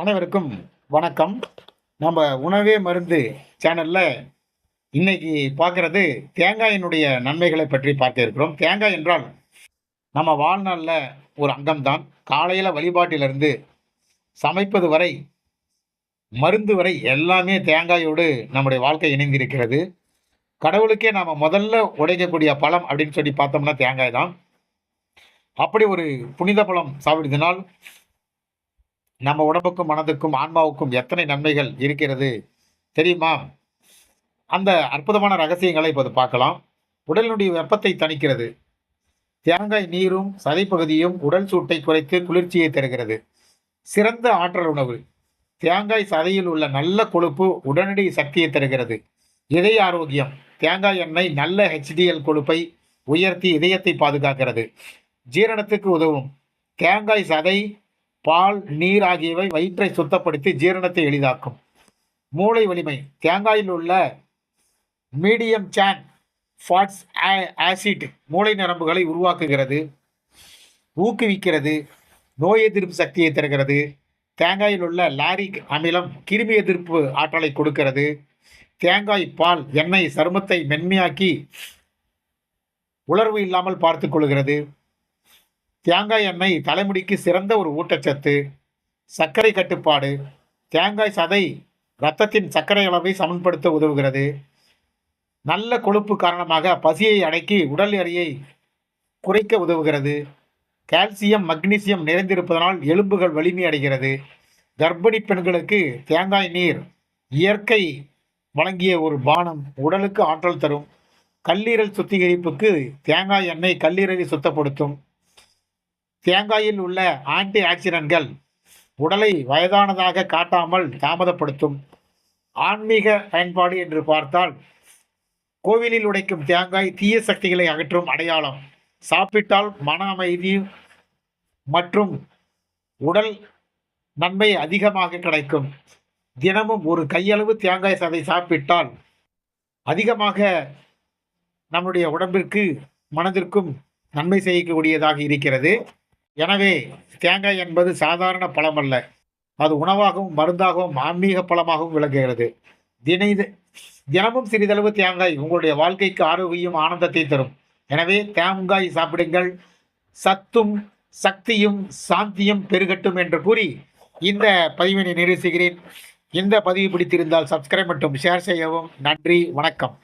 அனைவருக்கும் வணக்கம். நம்ம உணவே மருந்து சேனல்ல இன்னைக்கு பார்க்கறது தேங்காயினுடைய நன்மைகளை பற்றி பார்க்க இருக்கிறோம். தேங்காய் என்றால் நம்ம வாழ்நாளில் ஒரு அங்கம்தான். காலையில் வழிபாட்டிலிருந்து சமைப்பது வரை மருந்து வரை எல்லாமே தேங்காயோடு நம்முடைய வாழ்க்கை இணைந்திருக்கிறது. கடவுளுக்கே நாம் முதல்ல உடைக்கக்கூடிய பழம் அப்படின்னு சொல்லி பார்த்தோம்னா தேங்காய் தான் அப்படி ஒரு புனித பழம் சாப்பிடுதினால் நம்ம உடம்புக்கும் மனதுக்கும் ஆன்மாவுக்கும் எத்தனை நன்மைகள் இருக்கிறது? தெரியுமா? அந்த அற்புதமான ரகசியங்களை இப்போது பார்க்கலாம். உடலினுடைய வெப்பத்தை தணிக்கிறது. தேங்காய் நீரும் சதைப்பகுதியும் உடல் சூட்டை குறைத்து குளிர்ச்சியை தருகிறது. சிறந்த ஆற்றல் உணவு. தேங்காய் சதையில் உள்ள நல்ல கொழுப்பு உடனடி சக்தியை தருகிறது. இதய ஆரோக்கியம். தேங்காய் எண்ணெய் நல்ல ஹெச்டிஎல் கொழுப்பை உயர்த்தி இதயத்தை பாதுகாக்கிறது. ஜீரணத்துக்கு உதவும். தேங்காய் சதை பால் நீர் ஆகியவை வயிற்றை சுத்தப்படுத்தி ஜீரணத்தை எளிதாக்கும். மூளை வலிமை. தேங்காயில் உள்ள மீடியம் சான் ஃபாட்ஸ் ஆசிட் மூளை நரம்புகளை உருவாக்குகிறது. ஊக்குவிக்கிறது. நோய் எதிர்ப்பு சக்தியை தருகிறது. தேங்காயில் உள்ள லாரிக் அமிலம் கிருமி எதிர்ப்பு ஆற்றலை கொடுக்கிறது. தேங்காய் பால் எண்ணெய் சருமத்தை மென்மையாக்கி உலர்வு இல்லாமல் பார்த்துக் கொள்கிறது. தேங்காய் எண்ணெய் தலைமுடிக்கு சிறந்த ஒரு ஊட்டச்சத்து சர்க்கரை கட்டுப்பாடு. தேங்காய் சதை இரத்தத்தின் சர்க்கரை அளவை சமன்படுத்த உதவுகிறது. நல்ல கொழுப்பு காரணமாக பசியை அடக்கி உடல் எடையை குறைக்க உதவுகிறது. கால்சியம் மக்னீசியம் நிறைந்திருப்பதனால் எலும்புகள் வலிமை அடைகிறது. கர்ப்பிணி பெண்களுக்கு தேங்காய் நீர் இயற்கை வழங்கிய ஒரு பானம் உடலுக்கு ஆற்றல் தரும். கல்லீரல் சுத்திகரிப்புக்கு தேங்காய் எண்ணெய் கல்லீரலை சுத்தப்படுத்தும். தேங்காயில் உள்ள ஆன்டி ஆக்சிடென்ட்கள் உடலை வயதானதாக காட்டாமல் தாமதப்படுத்தும் ஆன்மீக பயன்பாடு என்று பார்த்தால் கோவிலில் உடைக்கும் தேங்காய் தீய சக்திகளை அகற்றும் அடையாளம். சாப்பிட்டால் மன அமைதி மற்றும் உடல் நன்மை அதிகமாக கிடைக்கும். தினமும் ஒரு கையளவு தேங்காய் சதை சாப்பிட்டால் அதிகமாக நம்முடைய உடம்பிற்கு மனதிற்கும் நன்மை செய்யக்கூடியதாக இருக்கிறது. எனவே தேங்காய் என்பது சாதாரண பழம் அல்ல அது உணவாகவும் மருந்தாகவும் ஆன்மீக பழமாகவும் விளங்குகிறது. தினை தினமும் சிறிதளவு தேங்காய் உங்களுடைய வாழ்க்கைக்கு ஆரோக்கியம் ஆனந்தத்தை தரும். எனவே தேங்காய் சாப்பிடுங்கள். சத்தும் சக்தியும் சாந்தியும் பெருகட்டும் என்று கூறி இந்த பதிவினை நிறுத்துகிறேன் இந்த பதிவு பிடித்திருந்தால் சப்ஸ்கிரைப் மற்றும் ஷேர் செய்யவும். நன்றி வணக்கம்.